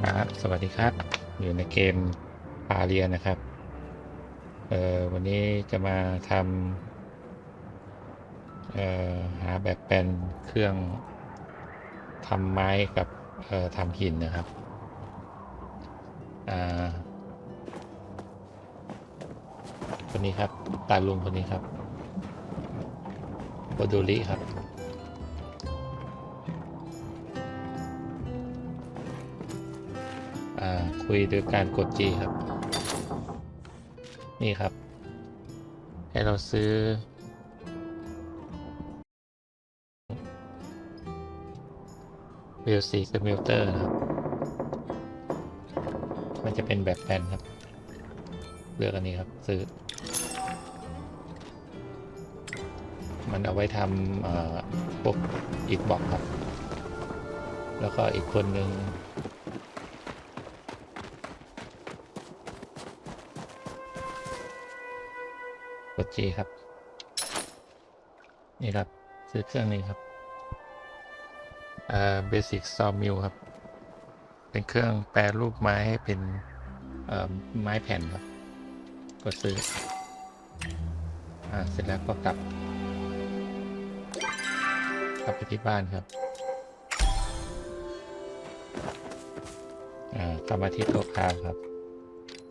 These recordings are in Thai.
ครับสวัสดีครับ อยู่ในเกมพาเรียนะครับเอ่อวันนี้จะมาทำเอ่อหาแบบแปลนเครื่องทำไม้กับเอ่อทำหินนะครับอ่าคนนี้ครับตาลุงคนนี้ครับโบดูริครับ คุยโดยการกด G ครับ นี่ครับ ให้เราซื้อ w ว l ซีสมิลเตอร์ครับ มันจะเป็นแบบแผ่นครับ เลือกอันนี้ครับ ซื้อ มันเอาไว้ทำเอ่อพวกบอกครับ แล้วก็อีกคนหนึ่ง กด G ครับ นี่ครับ ซื้อเครื่องนี้ครับเอ่อ Basic Sawmill ครับ เป็นเครื่องแปรรูปไม้ให้เป็นเอ่อไม้แผ่นครับกดซื้อ อ่า เสร็จแล้วก็กลับ กลับไปที่บ้านครับ อ่ากลับมาที่โต๊ะคราครับ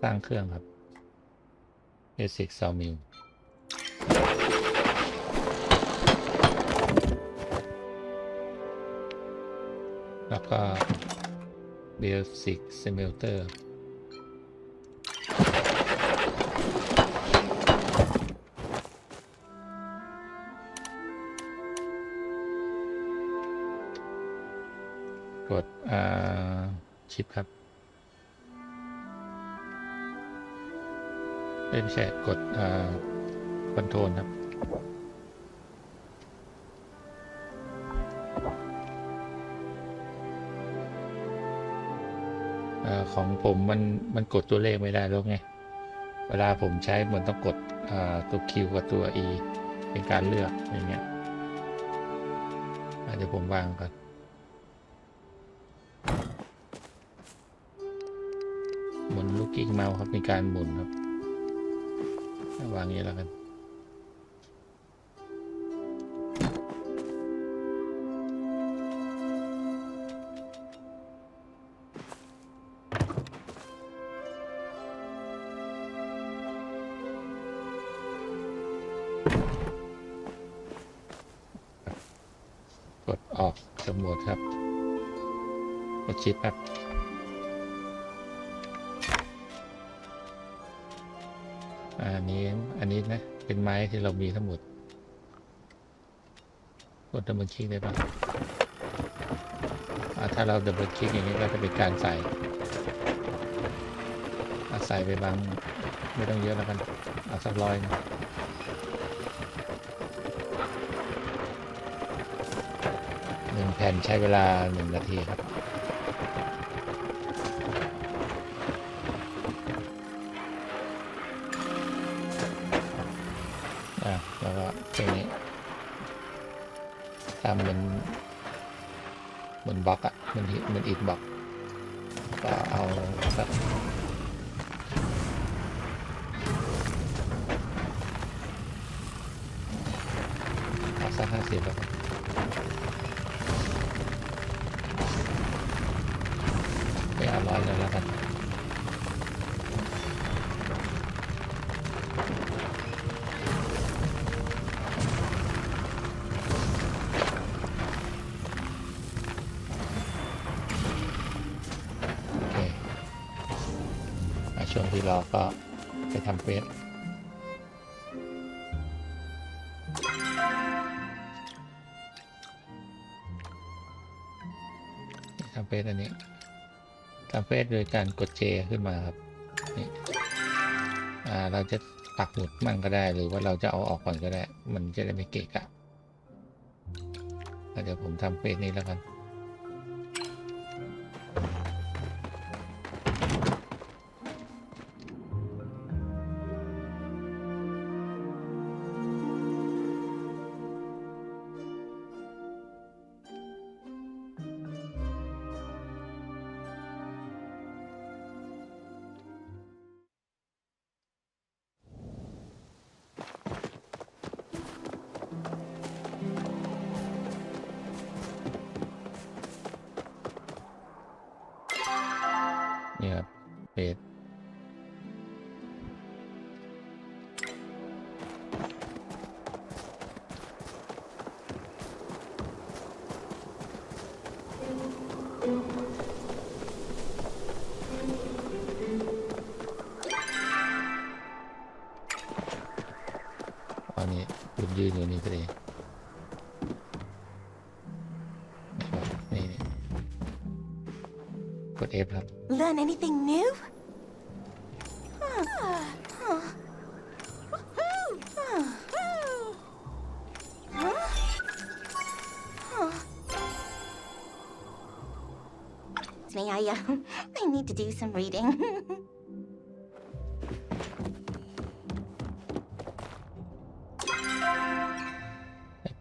สร้างเครื่องครับ Basic Sawmill แล้วก็ Basic Smelter กดชิปครับเอ้ยไม่ใช่กดคอนโทรลครับ ของผมมันมันกดตัวเลขไม่ได้แล้วไง เวลาผมใช้มันต้องกดอ่าตัว Q กับตัว E เป็นการเลือกอย่างเงี้ยอะเดี๋ยวผมวางก่อนหมุนลูกกิ๊กเมาส์ครับในการหมุนครับวางอย่างนี้แล้วกัน กดชิปครับอันนี้อันนี้นะ เป็นไม้ที่เรามีทั้งหมดกดดับเบิลคลิกได้ปะอ่าถ้าเราดับเบิลคลิกอย่างนี้ก็จะเป็นการใส่อะใส่ไปบางไม่ต้องเยอะแล้วกันเอาสักร้อยนึ่งหนึ่งแผ่นใช้เวลาหนึ่งนาทีครับ ทำเหมือนเหมือนบล็อกอะเหมือนเหมือนอิฐบล็อกก็เอาสักสักห้าสิบแล้ว ช่วงที่รอก็ไปทำเฟสทำเฟสอันนี้ทำเฟสโดยการกดเจขึ้นมาครับนี่อ่าเราจะปักหมุดมั่งก็ได้ หรือว่าเราจะเอาออกก่อนก็ได้ มันจะได้ไม่เกะกะเดี๋ยวผมทำเฟสนี้แล้วกัน ยืนอยู่นี่พอดีนี่ครับนี่กด F ครับ Learn anything new? It's me, I, uh, I need to do some reading.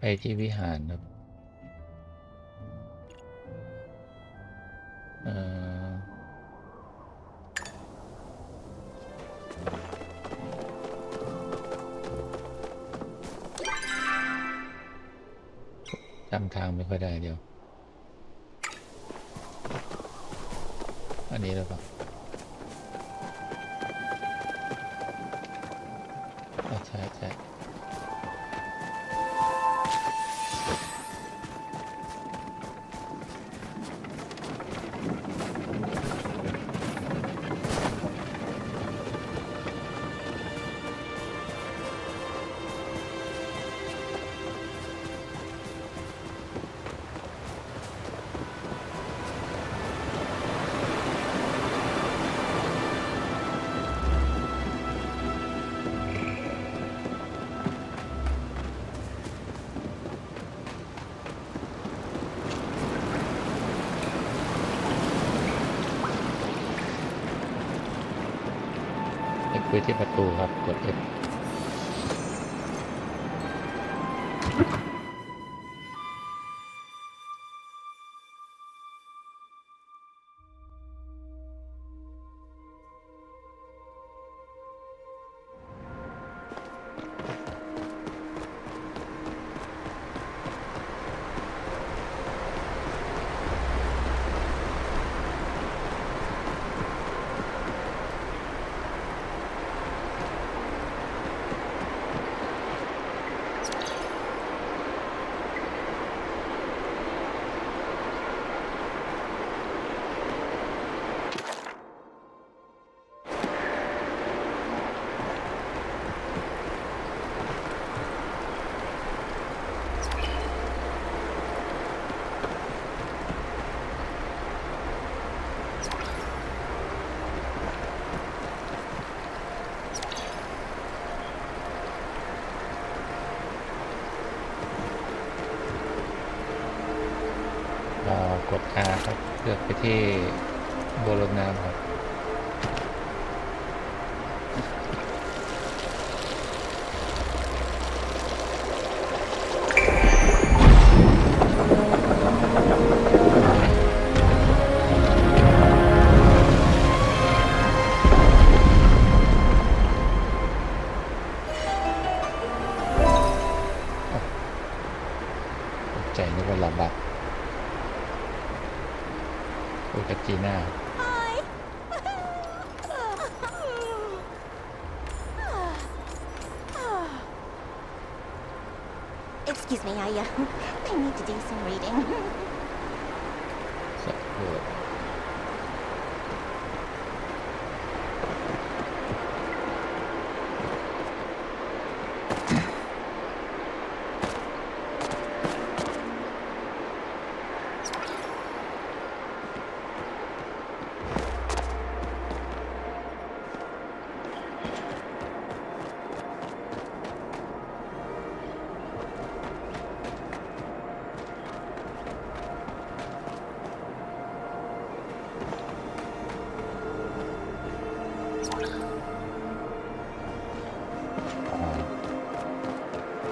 ไปที่วิหารครับเอ่อจำทางไม่ค่อยได้เดียว อันนี้แล้วปล่า คุยที่ประตูครับ กด F ไปที่ reading.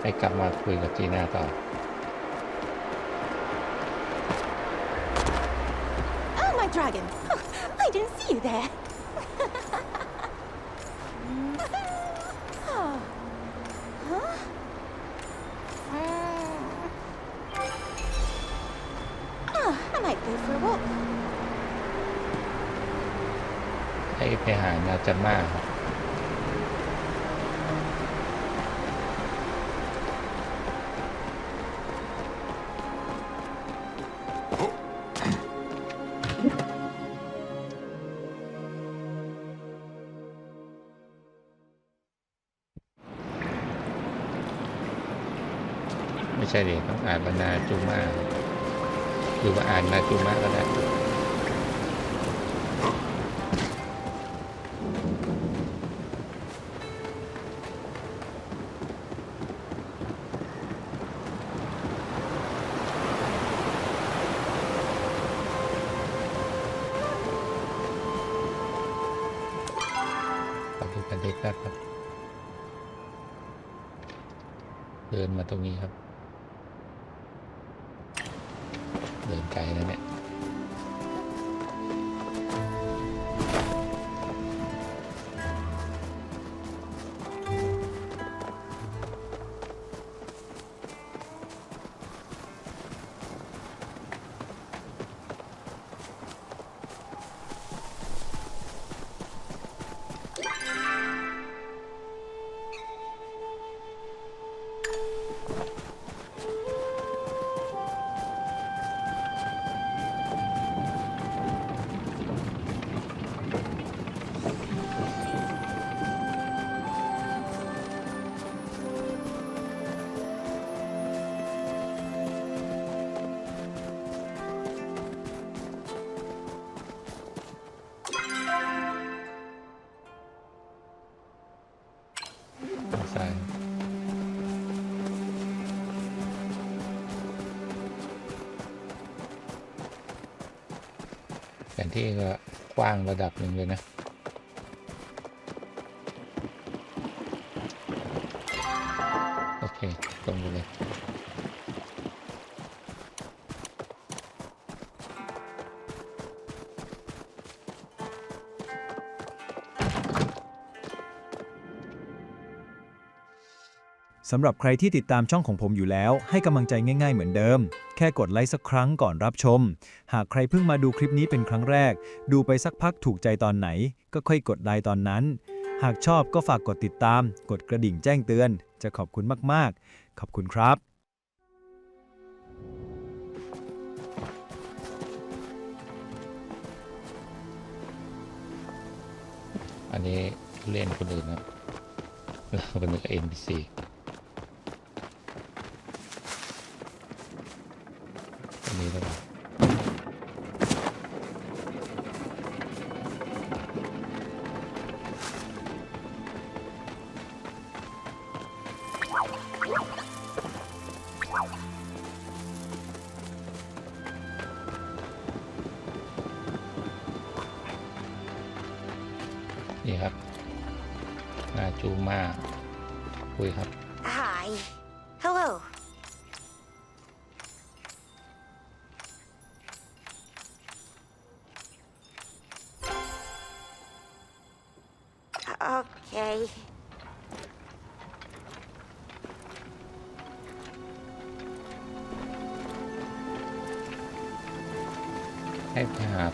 ให้กลับมาคุยกับจีน่าต่อ Oh, my dragon. I didn't see you there. oh. Huh? Mm. Oh, I might go for a walk. ให้ไปหานาจาม่าครับ ใช่ดิต้องอ่านว่านาจูมาหรือว่าอ่านนาจูมาก็ได้ขอดูกันเด็กครับเดินมาตรงนี้ครับ เดินไกลนะเนี่ย นที่ก็กว้างระดับหนึ่งเลยนะ โอเค ตรงไปเลยสำหรับใครที่ติดตามช่องของผมอยู่แล้ว ให้กำลังใจง่ายๆเหมือนเดิม ค่กดไลค์สักครั้งก่อนรับชม หากใครเพิ่งมาดูคลิปนี้เป็นครั้งแรก ดูไปสักพักถูกใจตอนไหน ก็ค่อยกดไลค์ตอนนั้น หากชอบก็ฝากกดติดตาม กดกระดิ่งแจ้งเตือน จะขอบคุณมากๆ ขอบคุณครับอันนี้เล่นคนอื่นครับเราเป็นกับ NPC อัน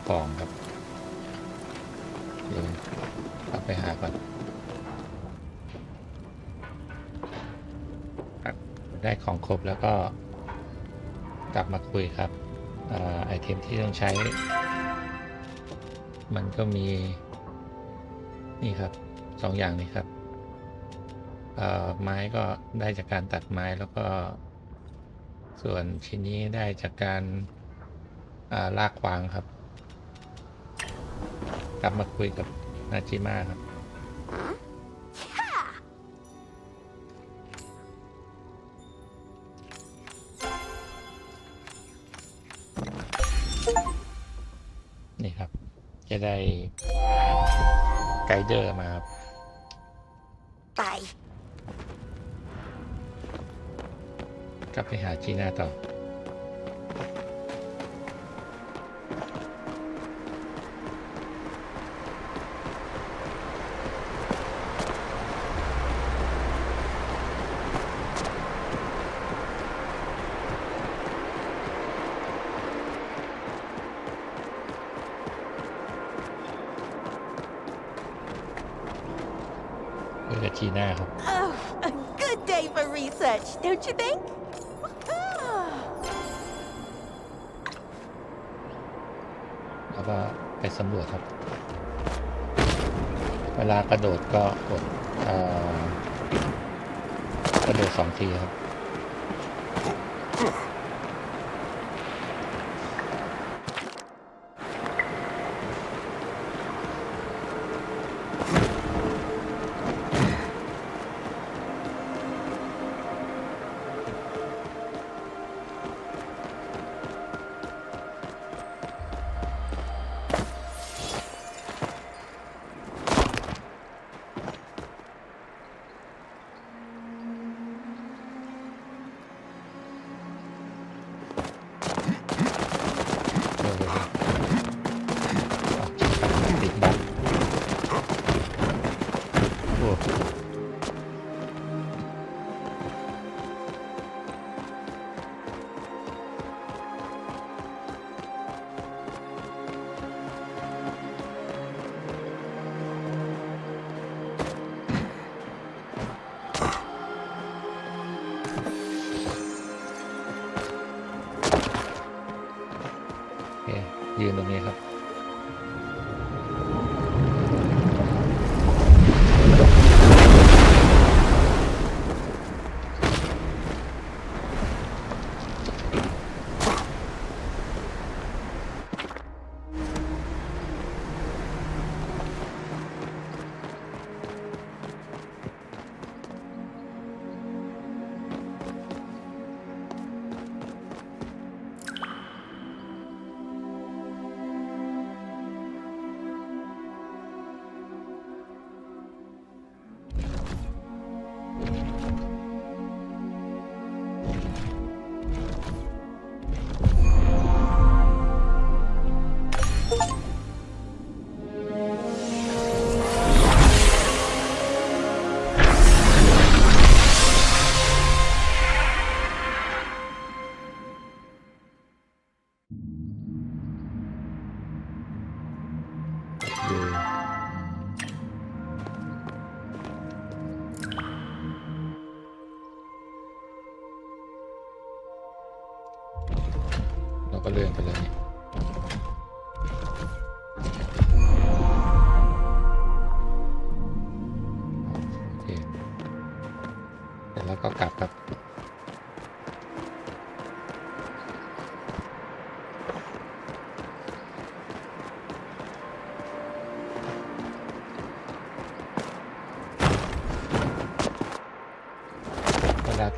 ไปหากล่องครับเดี๋ยวรับไปหาก่อนได้ของครบแล้วก็กลับมาคุยครับอ่าไอเทมที่ต้องใช้ มันก็มี นี่ครับสองอย่างนี้ครับอ่อไม้ก็ได้จากการตัดไม้แล้วก็ ส่วนชิ้นนี้ได้จากการลากวางครับ กลับมาคุยกับนาจิมาครับนี่ครับ จะได้ไกด์เดอร์มาครับ Bye. กลับไปหาจีน่าต่อำรวจครับ เวลากระโดดก็กดกระโดดสองทีครับ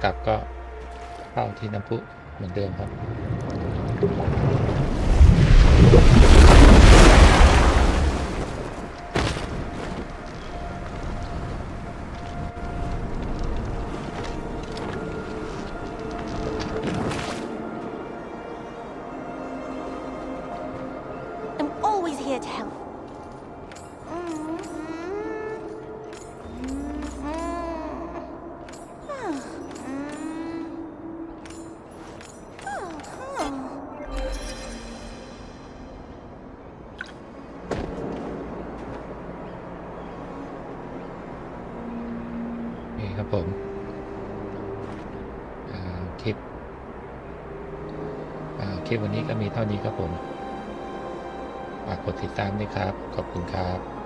กลับก็เข้าที่น้ำพุเหมือนเดิมครับ ลิปวันนี้ก็มีเท่านี้ครับผมฝากกดติดตามด้วยครับ ขอบคุณครับ